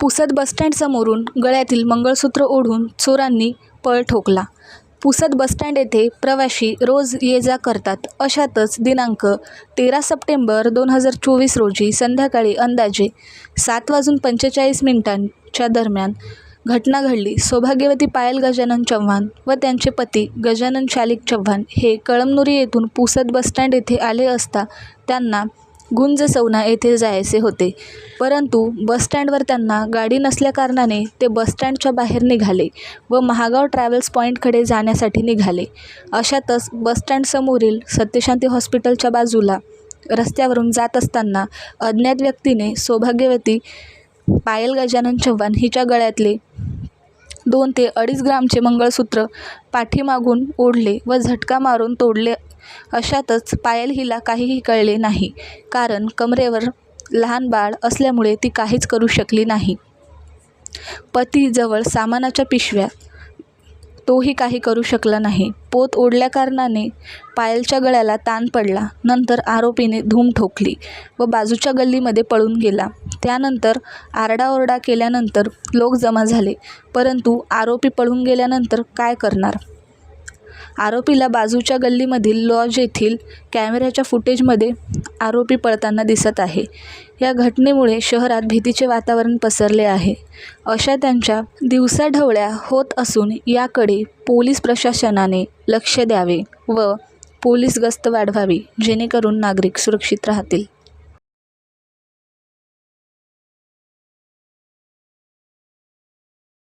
पुसद बसस्टँडसमोरून गळ्यातील मंगळसूत्र ओढून चोरांनी पळ ठोकला. पुसद बसस्टँड येथे प्रवाशी रोज ये जा करतात. अशातच दिनांक तेरा सप्टेंबर दोन हजार चोवीस रोजी संध्याकाळी अंदाजे सात वाजून पंचेचाळीस मिनिटांच्या दरम्यान घटना घडली. सौभाग्यवती पायल गजानन चव्हाण व त्यांचे पती गजानन शालिक चव्हाण हे कळमनुरी येथून पुसद बसस्टँड येथे आले असता त्यांना गुंज सौना येथे जायचे होते. परंतु बसस्टँडवर त्यांना गाडी नसल्याकारणाने ते बसस्टँडच्या बाहेर निघाले व महागाव ट्रॅव्हल्स पॉईंटकडे जाण्यासाठी निघाले. अशातच बसस्टँडसमोरील सत्यशांती हॉस्पिटलच्या बाजूला रस्त्यावरून जात असताना अज्ञात व्यक्तीने सौभाग्यवती पायल गजानन चव्हाण हिच्या गळ्यातले दोन ते अडीच ग्रामचे मंगळसूत्र पाठीमागून ओढले व झटका मारून तोडले अशातच पायल हिला काहीही कळले नाही. कारण कमरेवर लहान बाळ असल्यामुळे ती काहीच करू शकली नाही. पतीजवळ सामानाच्या पिशव्या तोही काही करू शकला नाही. पोत ओढल्याकारणाने पायलच्या गळ्याला ताण पडला. नंतर आरोपीने धूम ठोकली व बाजूच्या गल्लीमध्ये पळून गेला. त्यानंतर आरडाओरडा केल्यानंतर लोक जमा झाले. परंतु आरोपी पळून गेल्यानंतर काय करणार? आरोपीला बाजूच्या गल्लीमधील लॉज येथील कॅमेऱ्याच्या फुटेजमध्ये आरोपी पळताना दिसत आहे. या घटनेमुळे शहरात भीतीचे वातावरण पसरले आहे. अशा त्यांच्या दिवसाढवळ्या होत असून याकडे पोलीस प्रशासनाने लक्ष द्यावे व पोलीस गस्त वाढवावी जेणेकरून नागरिक सुरक्षित राहतील.